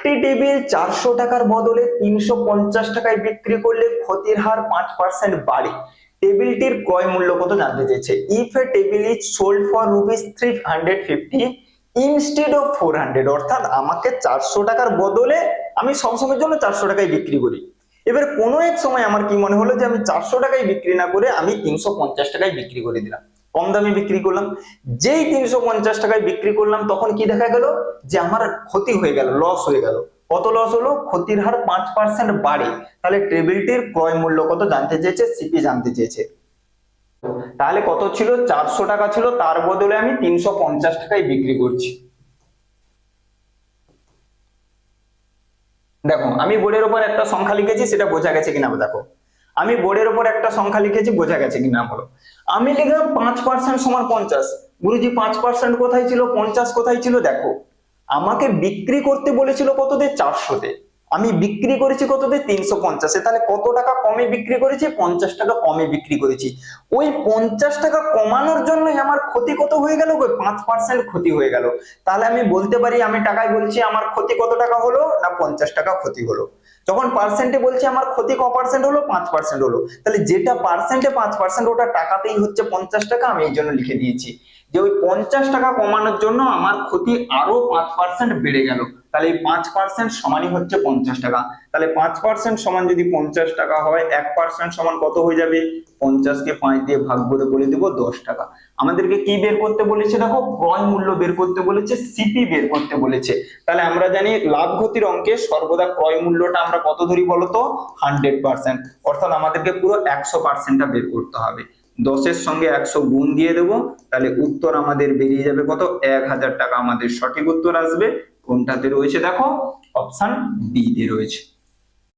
একটি টেবিল চারশো টাকার বদলে তিনশো পঞ্চাশ টাকায় বিক্রি করলে ক্ষতির হার পাঁচ পার্সেন্ট বাড়ে। টেবিলটির ক্রয় মূল্য কত জানতে চেয়েছে? If a table is sold for rupees three hundred fifty instead of four hundred অর্থাৎ আমাকে চারশো টাকার বদলে আমি সবসময়ের জন্য চারশো টাকায় বিক্রি করি। এবার কোনো এক সময় আমার কি মনে হলো যে আমি চারশো টাকায় বিক্রি না করে আমি তিনশো পঞ্চাশ টাকায় বিক্রি করে দিলাম। কম দামে বিক্রি করলাম। যেই তিনশো পঞ্চাশ টাকায় বিক্রি করলাম, তখন কি দেখা গেল? যে আমার ক্ষতি হয়ে গেল লস হয়ে গেল। কত লস হলো? ক্ষতির হার পাঁচ পার্সেন্ট বাড়ে। তাহলে টেবিলটির ক্রয় মূল্য কত জানতে চেয়েছে? সিপি জানতে চেয়েছে। তাহলে কত ছিল? চারশো টাকা ছিল। তার বদলে আমি তিনশো পঞ্চাশ টাকায় বিক্রি করছি। দেখো, আমি বোর্ডের উপর একটা সংখ্যা লিখেছি, সেটা বোঝা গেছে কিনা দেখো। আমি বোর্ডের উপর একটা সংখ্যা লিখেছি, বোঝা গেছে কিনা বলো। আমি লিখলাম পাঁচ পার্সেন্ট সমান পঞ্চাশ। গুরুজি, পাঁচ পার্সেন্ট কোথায় ছিল? পঞ্চাশ কোথায় ছিল? দেখো। আমাকে বিক্রি করতে বলেছিল কততে? চারশোতে। আমি বিক্রি করেছি কততে? তিনশো পঞ্চাশে। তাহলে কত টাকা কমে বিক্রি করেছি? পঞ্চাশ টাকা কমে বিক্রি করেছি। ওই পঞ্চাশ টাকা কমানোর জন্যই আমার ক্ষতি কত হয়ে গেল? গো? পাঁচ পার্সেন্ট ক্ষতি হয়ে গেল। তাহলে আমি বলতে পারি, আমি টাকায় বলছি, আমার ক্ষতি কত টাকা হলো না পঞ্চাশ টাকা ক্ষতি হলো? যখন পার্সেন্টে বলছে আমার ক্ষতি ক পার্সেন্ট হলো, পাঁচ পার্সেন্ট হলো। তাহলে যেটা পার্সেন্টে পাঁচ পার্সেন্ট ওটা টাকাতেই হচ্ছে পঞ্চাশ টাকা, আমি এই জন্য লিখে দিয়েছি। যে ওই পঞ্চাশ টাকা কমানোর জন্য আমার ক্ষতি আরও পাঁচ পার্সেন্ট বেড়ে গেল। তাহলে এই পাঁচ পার্সেন্ট সমানই হচ্ছে পঞ্চাশ টাকা। তাহলে পাঁচ পার্সেন্ট সমান যদি পঞ্চাশ টাকা হয়, এক পার্সেন্ট সমান কত হয়ে যাবে? পঞ্চাশকে পাঁচ দিয়ে ভাগ করে বলে দেবো দশ টাকা। আমাদেরকে কি বের করতে বলেছে দেখো? ক্রয় মূল্য বের করতে বলেছে সিপি বের করতে বলেছে। তাহলে আমরা জানি লাভ ক্ষতির অঙ্কে সর্বদা ক্রয় মূল্যটা আমরা কত ধরি বলতো হান্ড্রেড পার্সেন্ট অর্থাৎ আমাদেরকে পুরো একশো পার্সেন্টটা বের করতে হবে। দশের সঙ্গে একশো গুণ দিয়ে দেবো, তাহলে উত্তর আমাদের বেরিয়ে যাবে কত? এক হাজার টাকা। আমাদের সঠিক উত্তর আসবে কোনটাতে রয়েছে দেখো? অপশন বি তে রয়েছে।